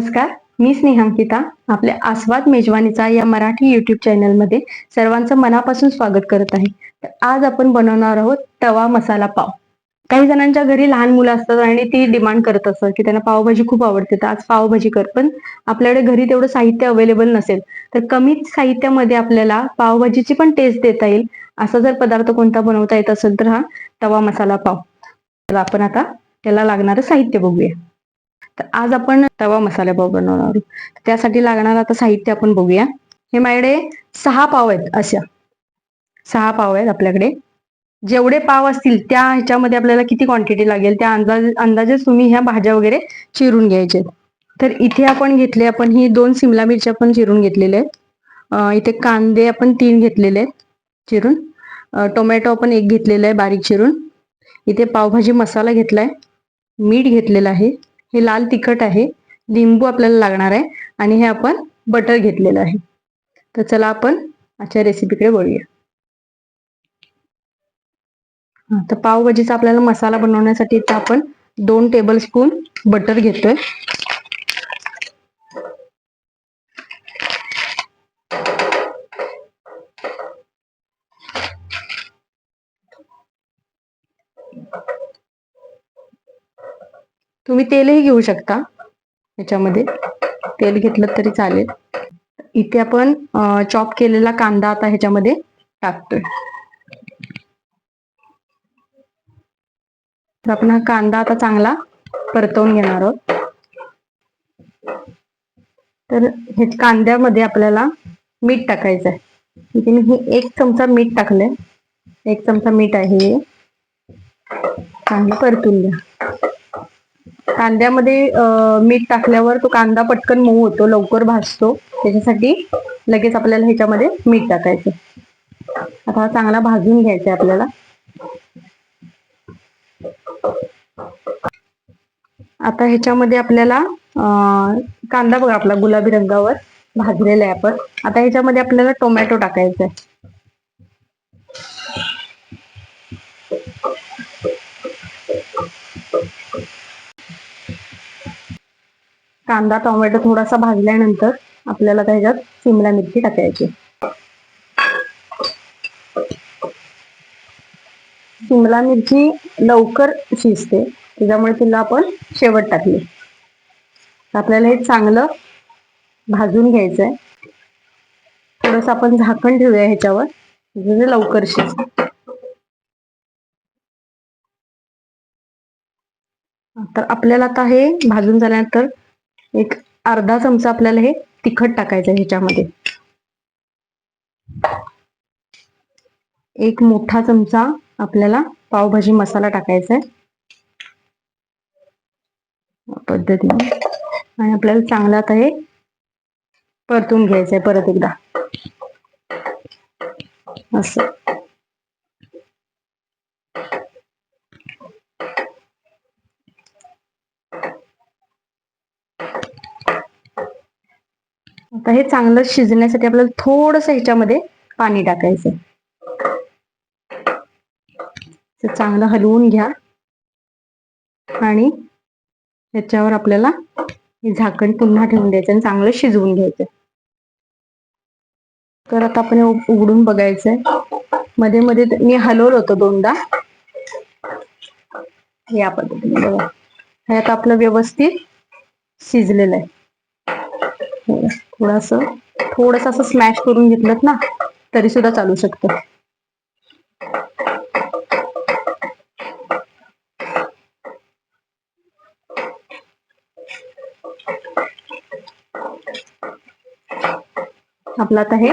नमस्कार मी स्नेहांकिता आपल्या आस्वाद मेजवानीचा या मराठी युट्यूब चॅनलमध्ये सर्वांचं मनापासून स्वागत करत आहे. तर आज आपण बनवणार आहोत तवा मसाला पाव. काही जणांच्या घरी लहान मुलं असतात आणि ती डिमांड करत असतात की त्यांना पावभाजी खूप आवडते. तर आज पावभाजी कर. पण आपल्याकडे घरी तेवढं साहित्य अवेलेबल नसेल तर कमी साहित्यामध्ये आपल्याला पावभाजीची पण टेस्ट देता येईल असा जर पदार्थ कोणता बनवता येत असेल तर हा तवा मसाला पाव. तर आपण आता त्याला लागणारं साहित्य बघूया. तर आज आपण तवा मसाला पाव बनवणार आहोत. त्यासाठी लागणार आता साहित्य आपण बघूया. हे माझ्याकडे सहा पाव आहेत अशा. सहा पाव आहेत आपल्याकडे. जेवढे पाव असतील त्या ह्याच्यामध्ये आपल्याला किती क्वांटिटी लागेल त्या अंदाज अंदाजेच तुम्ही ह्या भाज्या वगैरे चिरून घ्यायचे तर इथे आपण घेतले आपण ही दोन सिमला मिरच्या पण चिरून घेतलेले आहेत. इथे कांदे आपण तीन घेतलेले आहेत चिरून. टोमॅटो आपण एक घेतलेला आहे बारीक चिरून. इथे पावभाजी मसाला घेतलाय. मीठ घेतलेलं आहे. हे लाल तिखट आहे. लिंबू आपल्याला लागणार आहे आणि हे आपण बटर घेतलेलं आहे. तर चला आपण आजच्या रेसिपीकडे वळूया. तर पावभाजीचा आपल्याला मसाला बनवण्यासाठी इथं आपण दोन टेबलस्पून बटर घेतोय. तुम्ही तेलही घेऊ शकता. याच्यामध्ये तेल घेतलं तरी चालेल. इथे आपण चॉप केलेला कांदा आता ह्याच्यामध्ये टाकतोय. तर आपण हा कांदा आता चांगला परतवून घेणार आहोत. तर हे कांद्यामध्ये आपल्याला मीठ टाकायचं आहे. इथे मी हे एक चमचा मीठ टाकलंय. एक चमचा मीठ आहे हे. चांगलं परतून घ्या. कांद्यामध्ये मीठ टाकल्यावर तो कांदा पटकन मऊ होतो लवकर भाजतो. त्याच्यासाठी लगेच आपल्याला ह्याच्यामध्ये मीठ टाकायचं. आता हा चांगला भाजून घ्यायचा आहे आपल्याला. आता ह्याच्यामध्ये आपल्याला कांदा बघा आपला गुलाबी रंगावर भाजलेला आहे आपण. आता ह्याच्यामध्ये आपल्याला टोमॅटो टाकायचा आहे. कांदा टोमॅटो थोडासा भाजल्यानंतर आपल्याला त्याच्यात शिमला मिरची टाकायची. शिमला मिरची लवकर शिजते. त्याच्यामुळे तिला आपण शेवट टाकली. आपल्याला हे चांगलं भाजून घ्यायचंय. थोडस आपण झाकण ठेवूया ह्याच्यावर. म्हणजे लवकर शिज तर आपल्याला आता हे भाजून झाल्यानंतर एक अर्धा चमचा आपल्याला हे तिखट टाकायचं आहे ह्याच्यामध्ये. एक मोठा चमचा आपल्याला पावभाजी मसाला टाकायचा आहे. पद्धतीने. आणि आपल्याला चांगलं आता हे परतून घ्यायचंय परत एकदा. असं. आता हे चांगलं शिजण्यासाठी आपल्याला थोडस ह्याच्यामध्ये पाणी टाकायचं. चांगलं हलवून घ्या. आणि ह्याच्यावर आपल्याला हे झाकण पुन्हा ठेवून द्यायचं आणि चांगलं शिजवून घ्यायचं. तर आता आपण उघडून बघायचंय. मध्ये मध्ये मी हलवलं होतं दोनदा. या पद्धतीने बघा. हे आता आपलं व्यवस्थित शिजलेलं आहे. थोडस थोडस असं स्मॅश करून घेतलं ना तरी सुद्धा चालू शकतं. आपलं आता हे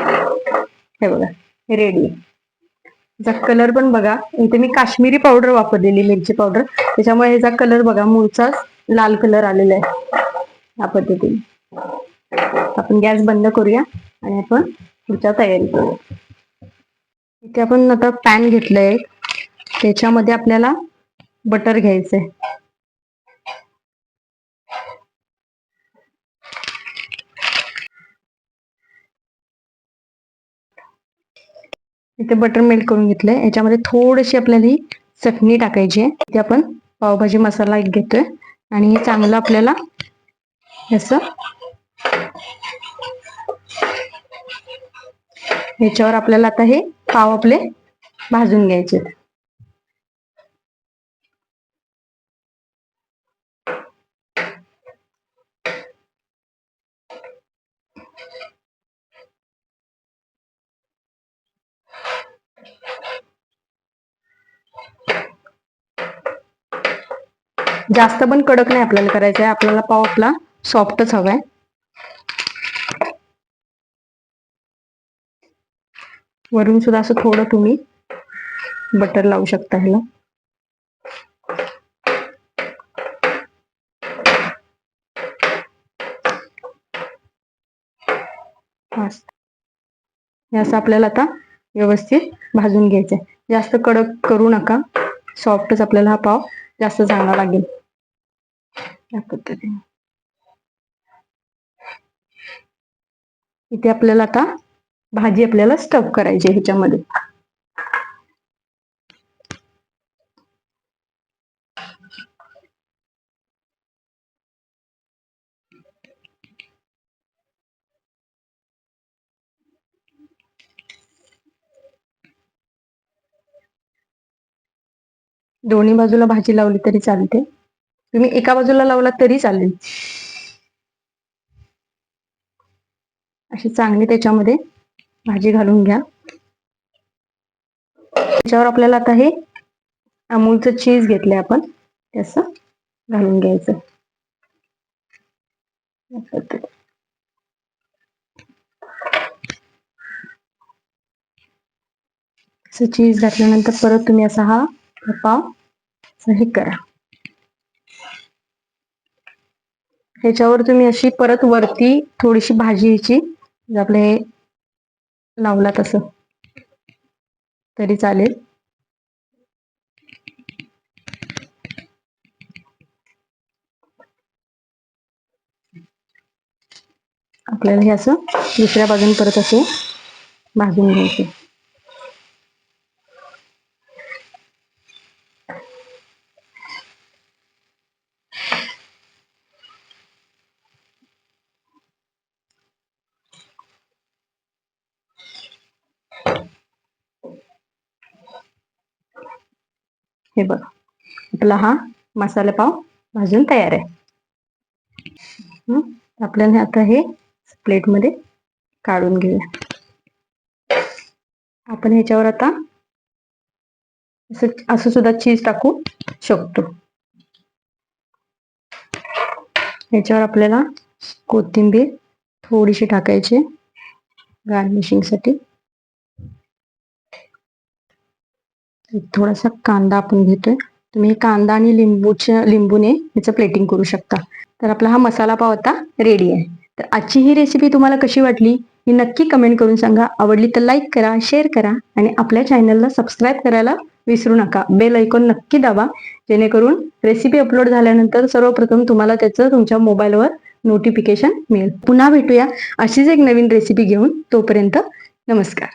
हे बघा हे रेडी आहे कलर पण बघा इथे मी काश्मीरी पावडर वापरलेली मिरची पावडर त्याच्यामुळे ह्याचा कलर बघा मूळचा लाल कलर आलेला आहे या पद्धतीने. आपण गॅस बंद करूया आणि आपण पुढच्या तयारी करूया. इथे आपण आता पॅन घेतलंय. त्याच्यामध्ये आपल्याला बटर घ्यायचंय. इथे बटर मेल्ट करून घेतलंय. याच्यामध्ये थोडीशी आपल्याला ही चटणी टाकायची आहे. इथे आपण पावभाजी मसाला एक घेतोय. आणि हे चांगलं आपल्याला असं ह्याच्यावर आपल्याला आता हे पाव आपले भाजून घ्यायचे जास्त पण कडक नाही आपल्याला करायचं आहे आपल्याला पाव आपला सॉफ्टच हवाय. वरून सुद्धा असं थोडं तुम्ही बटर लावू शकता ह्याला. हे असं आपल्याला आता व्यवस्थित भाजून घ्यायचंय जास्त कडक करू नका. सॉफ्टच आपल्याला हा पाव जास्त चांगला लागेल. या पद्धतीने. इथे आपल्याला आता भाजी आपल्याला स्टफ करायची ह्याच्यामध्ये. दोन्ही बाजूला भाजी लावली तरी चालते. तुम्ही एका बाजूला लावला तरी चालेल. अशी चांगली त्याच्यामध्ये भाजी घालून घ्या. त्याच्यावर आपल्याला आता हे अमूलचं चीज घेतलंय आपण. ते असं घालून घ्यायचं. चीज घातल्यानंतर परत तुम्ही असा हा पाव हे करा. ह्याच्यावर तुम्ही अशी परत वरती थोडीशी भाजीची ह्याची आपले हे लावला तसं. तरी चालेल. आपल्याला हे असं दुसऱ्या बाजून परत असे भाजून घ्यायचे. हे बघा. आपला हा मसाला पाव भाजून तयार आहे. आपल्याला आता हे प्लेटमध्ये काढून घेऊया. आपण ह्याच्यावर आता असं सुद्धा चीज टाकू शकतो. ह्याच्यावर आपल्याला कोथिंबीर थोडीशी टाकायची. गार्निशिंगसाठी थोडासा कांदा आपण घेतोय. तुम्ही कांदा आणि लिंबूच्या लिंबूने याचं प्लेटिंग करू शकता. तर आपला हा मसाला पाव आता रेडी आहे. तर आजची ही रेसिपी तुम्हाला कशी वाटली ही नक्की कमेंट करून सांगा. आवडली तर लाईक करा शेअर करा आणि आपल्या चॅनलला सबस्क्राईब करायला विसरू नका. बेल ऐकून नक्की दाबा. जेणेकरून रेसिपी अपलोड झाल्यानंतर सर्वप्रथम तुम्हाला त्याचं तुमच्या मोबाईलवर नोटिफिकेशन मिळेल. पुन्हा भेटूया. अशीच एक नवीन रेसिपी घेऊन तोपर्यंत नमस्कार.